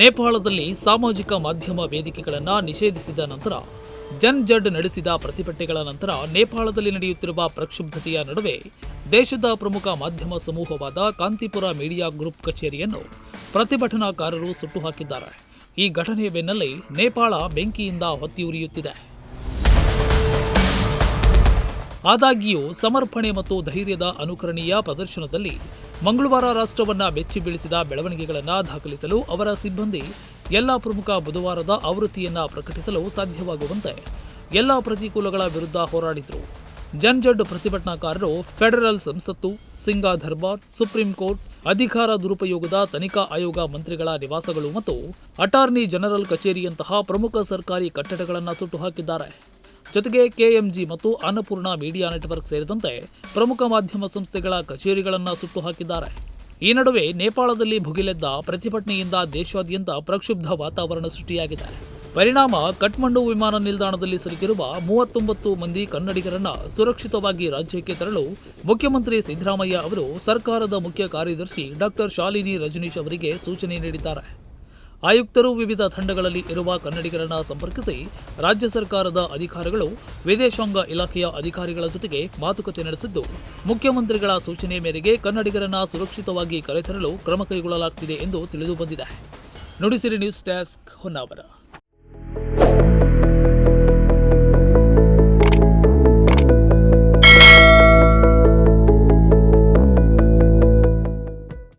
ನೇಪಾಳದಲ್ಲಿ ಸಾಮಾಜಿಕ ಮಾಧ್ಯಮ ವೇದಿಕೆಗಳನ್ನು ನಿಷೇಧಿಸಿದ ನಂತರ, ಜನ್ ಜಡ್ ನಡೆಸಿದ ಪ್ರತಿಭಟನೆಗಳ ನಂತರ ನೇಪಾಳದಲ್ಲಿ ನಡೆಯುತ್ತಿರುವ ಪ್ರಕ್ಷುಬ್ಧತೆಯ ನಡುವೆ ದೇಶದ ಪ್ರಮುಖ ಮಾಧ್ಯಮ ಸಮೂಹವಾದ ಕಾಂತಿಪುರ ಮೀಡಿಯಾ ಗ್ರೂಪ್ ಕಚೇರಿಯನ್ನು ಪ್ರತಿಭಟನಾಕಾರರು ಸುಟ್ಟು ಹಾಕಿದ್ದಾರೆ. ಈ ಘಟನೆಯ ಬೆನ್ನಲ್ಲೇ ನೇಪಾಳ ಬೆಂಕಿಯಿಂದ ಹೊತ್ತಿಯುರಿಯುತ್ತಿದೆ. ಆದಾಗ್ಯೂ ಸಮರ್ಪಣೆ ಮತ್ತು ಧೈರ್ಯದ ಅನುಕರಣೀಯ ಪ್ರದರ್ಶನದಲ್ಲಿ ಮಂಗಳವಾರ ರಾಷ್ಟ್ರವನ್ನು ಮೆಚ್ಚಿ ಬೀಳಿಸಿದ ಬೆಳವಣಿಗೆಗಳನ್ನು ದಾಖಲಿಸಲು ಅವರ ಸಿಬ್ಬಂದಿ ಎಲ್ಲ ಪ್ರಮುಖ ಬುಧವಾರದ ಆವೃತ್ತಿಯನ್ನು ಪ್ರಕಟಿಸಲು ಸಾಧ್ಯವಾಗುವಂತೆ ಎಲ್ಲ ಪ್ರತಿಕೂಲಗಳ ವಿರುದ್ಧ ಹೋರಾಡಿದರು. ಜನ್ಜಡ್ ಪ್ರತಿಭಟನಾಕಾರರು ಫೆಡರಲ್ ಸಂಸತ್ತು, ಸಿಂಗಾ ದರ್ಬಾರ್, ಸುಪ್ರೀಂ ಕೋರ್ಟ್, ಅಧಿಕಾರ ದುರುಪಯೋಗದ ತನಿಖಾ ಆಯೋಗ ಮಂತ್ರಿಗಳ ನಿವಾಸಗಳು ಮತ್ತು ಅಟಾರ್ನಿ ಜನರಲ್ ಕಚೇರಿಯಂತಹ ಪ್ರಮುಖ ಸರ್ಕಾರಿ ಕಟ್ಟಡಗಳನ್ನು ಸುಟ್ಟು ಹಾಕಿದ್ದಾರೆ ಜೊತೆಗೆ ಕೆಎಂಜಿ ಮತ್ತು ಅನ್ನಪೂರ್ಣ ಮೀಡಿಯಾ ನೆಟ್ವರ್ಕ್ ಸೇರಿದಂತೆ ಪ್ರಮುಖ ಮಾಧ್ಯಮ ಸಂಸ್ಥೆಗಳ ಕಚೇರಿಗಳನ್ನು ಸುಟ್ಟು ಹಾಕಿದ್ದಾರೆ. ಈ ನಡುವೆ ನೇಪಾಳದಲ್ಲಿ ಭುಗಿಲೆದ್ದ ಪ್ರತಿಭಟನೆಯಿಂದ ದೇಶಾದ್ಯಂತ ಪ್ರಕ್ಷುಬ್ಧ ವಾತಾವರಣ ಸೃಷ್ಟಿಯಾಗಿದೆ. ಪರಿಣಾಮ ಕಠ್ಮಂಡು ವಿಮಾನ ನಿಲ್ದಾಣದಲ್ಲಿ ಸಿಲುಕಿರುವ ಮೂವತ್ತೊಂಬತ್ತು ಮಂದಿ ಕನ್ನಡಿಗರನ್ನ ಸುರಕ್ಷಿತವಾಗಿ ರಾಜ್ಯಕ್ಕೆ ತರಲು ಮುಖ್ಯಮಂತ್ರಿ ಸಿದ್ದರಾಮಯ್ಯ ಅವರು ಸರ್ಕಾರದ ಮುಖ್ಯ ಕಾರ್ಯದರ್ಶಿ ಡಾಕ್ಟರ್ ಶಾಲಿನಿ ರಜನೀಶ್ ಅವರಿಗೆ ಸೂಚನೆ ನೀಡಿದ್ದಾರೆ. ಆಯುಕ್ತರು ವಿವಿಧ ತಂಡಗಳಲ್ಲಿ ಇರುವ ಕನ್ನಡಿಗರನ್ನ ಸಂಪರ್ಕಿಸಿ ರಾಜ್ಯ ಸರ್ಕಾರದ ಅಧಿಕಾರಿಗಳು ವಿದೇಶಾಂಗ ಇಲಾಖೆಯ ಅಧಿಕಾರಿಗಳ ಜೊತೆಗೆ ಮಾತುಕತೆ ನಡೆಸಿದ್ದು, ಮುಖ್ಯಮಂತ್ರಿಗಳ ಸೂಚನೆ ಮೇರೆಗೆ ಕನ್ನಡಿಗರನ್ನ ಸುರಕ್ಷಿತವಾಗಿ ಕರೆತರಲು ಕ್ರಮ ಕೈಗೊಳ್ಳಲಾಗುತ್ತಿದೆ ಎಂದು ತಿಳಿದುಬಂದಿದೆ ನುಡಿಸಿರಿ ನ್ಯೂಸ್ ಡೆಸ್ಕ್ ಹೊನ್ನಾವರ.